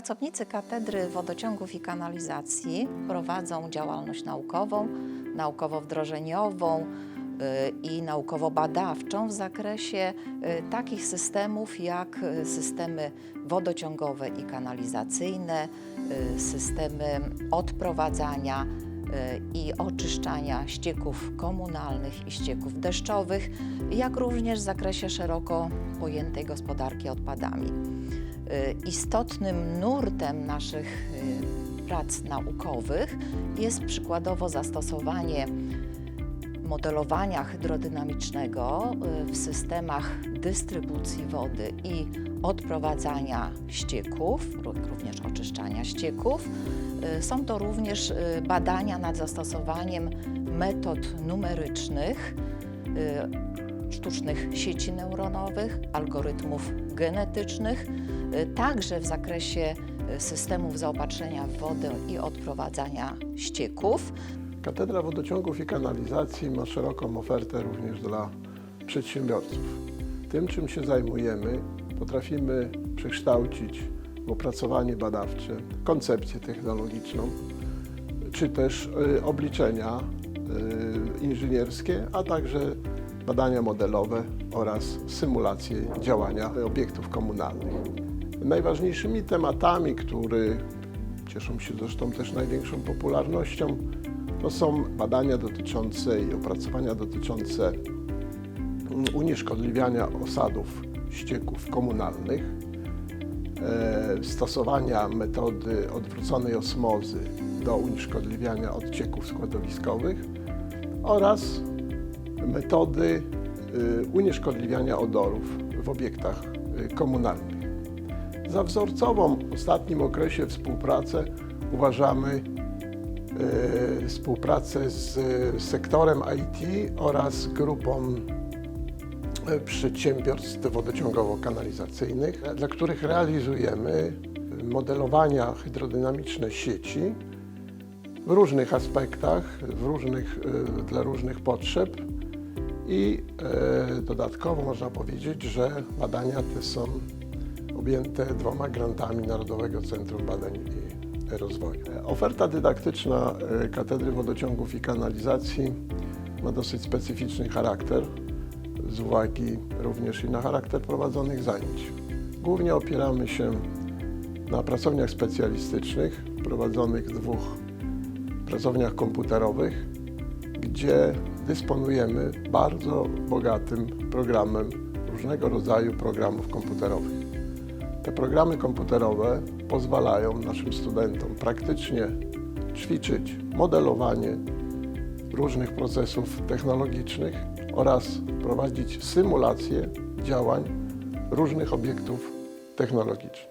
Pracownicy Katedry Wodociągów i Kanalizacji prowadzą działalność naukową, naukowo-wdrożeniową y, i naukowo-badawczą w zakresie y, takich systemów jak y, systemy wodociągowe i kanalizacyjne, systemy odprowadzania i oczyszczania ścieków komunalnych i ścieków deszczowych, jak również w zakresie szeroko pojętej gospodarki odpadami. Y, Istotnym nurtem naszych y, prac naukowych jest przykładowo zastosowanie modelowania hydrodynamicznego y, w systemach dystrybucji wody i odprowadzania ścieków, ró- również oczyszczania ścieków. Są to również badania nad zastosowaniem metod numerycznych, sztucznych sieci neuronowych, algorytmów genetycznych, y, także w zakresie y, systemów zaopatrzenia w wodę i odprowadzania ścieków. Katedra Wodociągów i Kanalizacji ma szeroką ofertę również dla przedsiębiorców. Tym, czym się zajmujemy, potrafimy przekształcić w opracowanie badawcze, koncepcję technologiczną, czy też y, obliczenia inżynierskie, a także badania modelowe oraz symulacje działania obiektów komunalnych. Najważniejszymi tematami, które cieszą się zresztą też największą popularnością, to są badania dotyczące i opracowania dotyczące mm, unieszkodliwiania osadów ścieków komunalnych, e, stosowania metody odwróconej osmozy do unieszkodliwiania odcieków składowiskowych oraz metody y, unieszkodliwiania odorów w obiektach y, komunalnych. Za wzorcową w ostatnim okresie współpracę uważamy e, współpracę z sektorem IT oraz grupą przedsiębiorstw wodociągowo-kanalizacyjnych, dla których realizujemy modelowania hydrodynamiczne sieci w różnych aspektach, w różnych, dla różnych potrzeb i e, dodatkowo można powiedzieć, że badania te są objęte dwoma grantami Narodowego Centrum Badań i Rozwoju. Oferta dydaktyczna e, Katedry Wodociągów i Kanalizacji ma dosyć specyficzny charakter, z uwagi również i na charakter prowadzonych zajęć. Głównie opieramy się na pracowniach specjalistycznych prowadzonych w dwóch pracowniach komputerowych, gdzie dysponujemy bardzo bogatym programem różnego rodzaju programów komputerowych. Te programy komputerowe pozwalają naszym studentom praktycznie ćwiczyć modelowanie różnych procesów technologicznych oraz prowadzić symulacje działań różnych obiektów technologicznych.